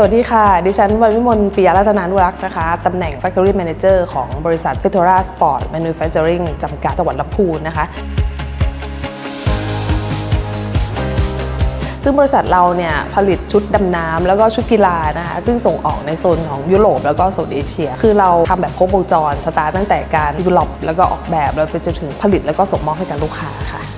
สวัสดีค่ะ ดิฉันวันวิมลปิยรัตนานุรักษ์นะคะ ตำแหน่ง Factory Manager ของบริษัท Petora Sport Manufacturing จำกัดจังหวัดลำพูนนะคะ ซึ่งบริษัทเราเนี่ยผลิตชุดดำน้ำแล้วก็ชุดกีฬานะคะ ซึ่งส่งออกในโซนของยุโรปแล้วก็โซนเอเชีย คือเราทำแบบครบวงจร สตาร์ตั้งแต่การ develop แล้วก็ออกแบบแล้วไปจนถึงผลิตแล้วก็ส่งมอบให้กับลูกค้าค่ะ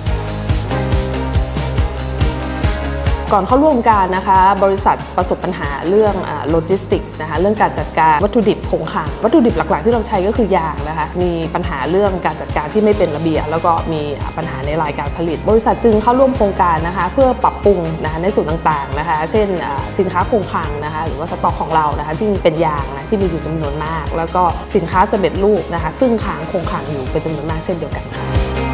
ก่อนเข้าร่วมการนะคะ บริษัทประสบปัญหาเรื่องโลจิสติกนะคะเรื่องการจัดการวัตถุดิบคงคลังวัตถุดิบหลักๆ ที่เราใช้ก็คือยางนะคะมีปัญหาเรื่องการจัดการที่ไม่เป็นระเบียบแล้วก็มีปัญหาในรายการผลิต บริษัทจึงเข้าร่วมโครงการนะคะ เพื่อปรับปรุงนะคะในส่วนต่างๆนะคะ เช่นสินค้าคงคลังนะคะหรือว่าสต็อกของเรานะคะที่เป็นยางนะที่มีอยู่จำนวนมาก แล้วก็สินค้าสำเร็จรูปนะคะ ซึ่งค้างคงคลังอยู่เป็นจำนวนมากเช่นเดียวกันค่ะ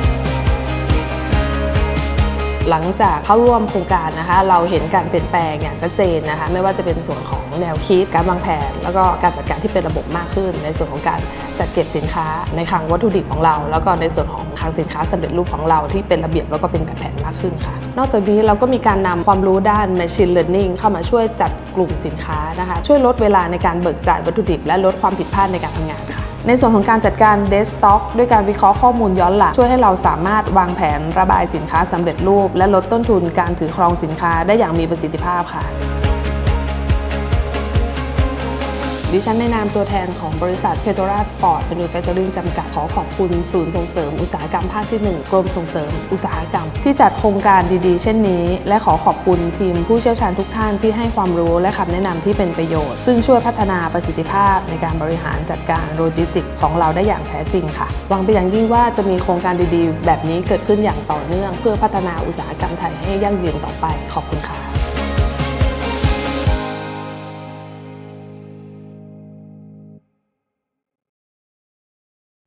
หลังจากเข้าร่วมโครงการนะคะ เราเห็นการเปลี่ยนแปลงอย่างชัดเจนนะคะ ไม่ว่าจะเป็นส่วนของแนวคิดการวางแผน แล้วก็การจัดการที่เป็นระบบมากขึ้น ในส่วนของการจัดเก็บสินค้าในคลังวัตถุดิบของเรา แล้วก็ในส่วนของคลังสินค้าสำเร็จรูปของเราที่เป็นระเบียบแล้วก็เป็นแบบแผนมากขึ้นค่ะ นอกจากนี้เราก็มีการนำความรู้ด้าน machine learning เข้ามาช่วยจัดกลุ่มสินค้านะคะ ช่วยลดเวลาในการเบิกจ่ายวัตถุดิบ และลดความผิดพลาดในการทำงานค่ะ ในส่วนของการจัดการเดสต็อกด้วยการวิเคราะห์ข้อมูลย้อนหลัง ช่วยให้เราสามารถวางแผนระบายสินค้าสำเร็จรูป และลดต้นทุนการถือครองสินค้าได้อย่างมีประสิทธิภาพค่ะ ดิฉันในนามตัวแทนของบริษัท Petora Sport Manufacturing จำกัดขอขอบคุณศูนย์ส่งเสริมอุตสาหกรรมภาคที่ 1 กรมส่งเสริมอุตสาหกรรม ที่จัดโครงการดีๆ เช่นนี้ และขอขอบคุณทีมผู้เชี่ยวชาญทุกท่านที่ให้ความรู้และคำแนะนำที่เป็นประโยชน์ ซึ่งช่วยพัฒนาประสิทธิภาพในการบริหารจัดการโลจิสติกของเราได้อย่างแท้จริงค่ะหวังเป็นอย่างยิ่งว่าจะมีโครงการดีๆ แบบนี้เกิดขึ้นอย่างต่อเนื่อง เพื่อพัฒนาอุตสาหกรรมไทยให้ยั่งยืนต่อไปขอบคุณค่ะ